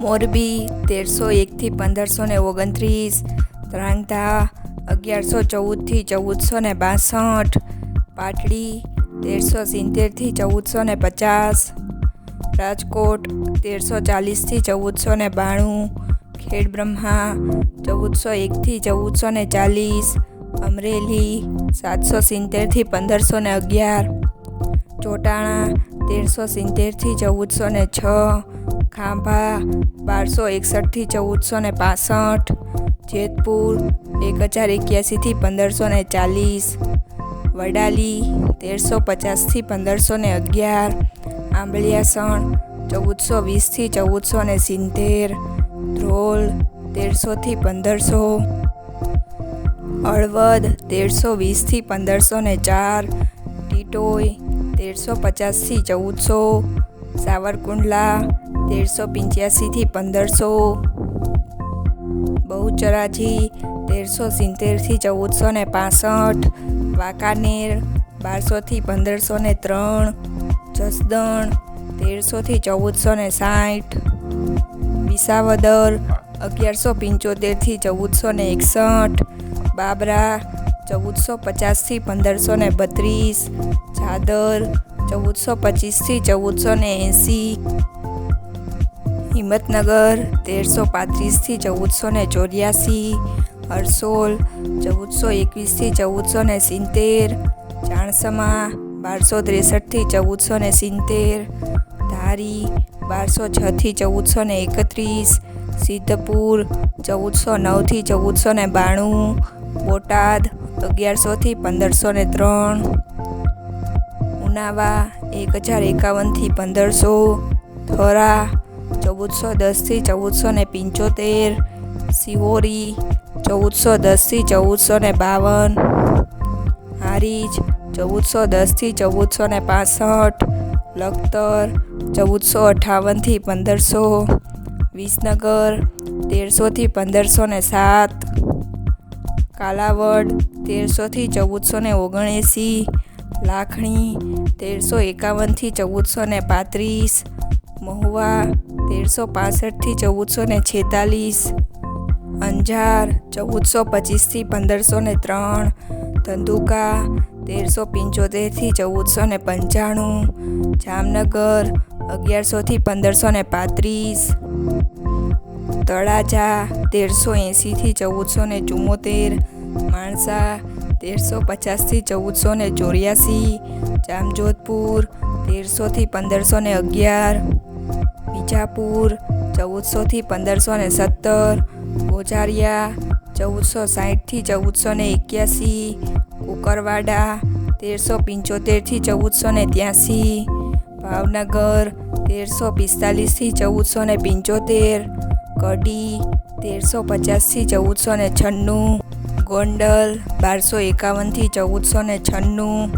મોરબી તેરસો એકથી પંદરસો ને ઓગણત્રીસ ત્રાંગધા અગિયારસો ચૌદથી ચૌદસો ને બાસઠ, પાટડી તેરસો સિત્તેરથી ચૌદસો ને પચાસ, રાજકોટ તેરસો ચાલીસથી ચૌદસો ને બાણું, ખેડબ્રહ્મા ચૌદસો એકથી ચૌદસો ને ચાલીસ, અમરેલી સાતસો સિત્તેરથી પંદરસો ને અગિયાર, ચોટાણા તેરસો સિત્તેરથી ચૌદસો ને છ ખાંભા, બારસો એકસઠથી ચૌદસો ને પાસઠ, જેતપુર એક હજાર એક્યાસીથી પંદરસો ને ચાલીસ, વડાલી તેરસો પચાસથી પંદરસો ને અગિયાર આંબલિયાસણ ચૌદસો વીસથી ચૌદસો ને સિત્તેર, ધ્રોલ તેરસોથી પંદરસો હળવદ તેરસો વીસથી પંદરસો ને ચાર ટીટોઈ તેરસો પચાસથી ચૌદસો સાવરકુંડલા તેરસો પંચ્યાસીથી પંદરસો, બહુચરાજી તેરસો સિત્તેરથી ચૌદસો ને પાસઠ, વાંકાનેર બારસોથી પંદરસો ને ત્રણ, જસદણ તેરસોથી ચૌદસો ને સાઠ, વિસાવદર અગિયારસો પંચોતેરથી ચૌદસો ને એકસઠ, બાબરા ચૌદસો પચાસથી પંદરસો ને બત્રીસ ચાદર ચૌદસો પચીસથી ચૌદસો ને એંસી હિંમતનગર તેરસો પાંત્રીસથી ચૌદસો ને ચોર્યાસી, હરસોલ ચૌદસો એકવીસથી ચૌદસો ને સિત્તેર, ચાણસમા બારસો ત્રેસઠથી ચૌદસો ને સિત્તેર, ધારી બારસો છથી ચૌદસો ને એકત્રીસ, સિદ્ધપુર ચૌદસો નવથી ચૌદસો ને બાણું, બોટાદ અગિયારસોથી પંદરસો ને ત્રણ ઉનાવા એક હજાર એકાવનથી પંદરસો થોરા ચૌદસો દસથી ચૌદસો ને પંચોતેર સિવોરી ચૌદસો દસથી ચૌદસો ને બાવન, હારીજ, ચૌદસો દસથી ચૌદસો ને પાસઠ, લખતર, ચૌદસો અઠાવનથી પંદરસો, વિસનગર, તેરસોથી પંદરસો ને સાત, કાલાવડ, તેરસોથી ચૌદસો ને ઓગણએંસી લાખણી, તેરસો એકાવનથી ચૌદસો ને પાંત્રીસ, મહુવા, તેરસો પાસઠથી ચૌદસો ને છેતાલીસ, અંજાર, ચૌદસો પચીસથી પંદરસો ને ત્રણ, ધંધુકા, તેરસો પંચોતેરથી ચૌદસો ને પંચાણું, જામનગર, અગિયારસોથી પંદરસો ને પાંત્રીસ, તળાજા, તેરસો એંસીથી ચૌદસો ને ચુમ્મોતેર માણસા તેરસો પચાસથી ચૌદસો ને ચોર્યાસી, જામજોધપુર તેરસોથી પંદરસો ને અગિયાર, બીજાપુર ચૌદસોથી પંદરસો ને સત્તર ગોજારિયા ચૌદસો સાહીઠથી ચૌદસો ને એક્યાસી, કુકરવાડા તેરસો પંચોતેરથી ચૌદસો ને ત્યાંસી, ભાવનગર તેરસો પિસ્તાલીસથી ચૌદસો ને પંચોતેર, કડી તેરસો પચાસથી ચૌદસો ને છન્નું ગોંડલ બારસો એકાવનથી ચૌદસો ને છન્નું.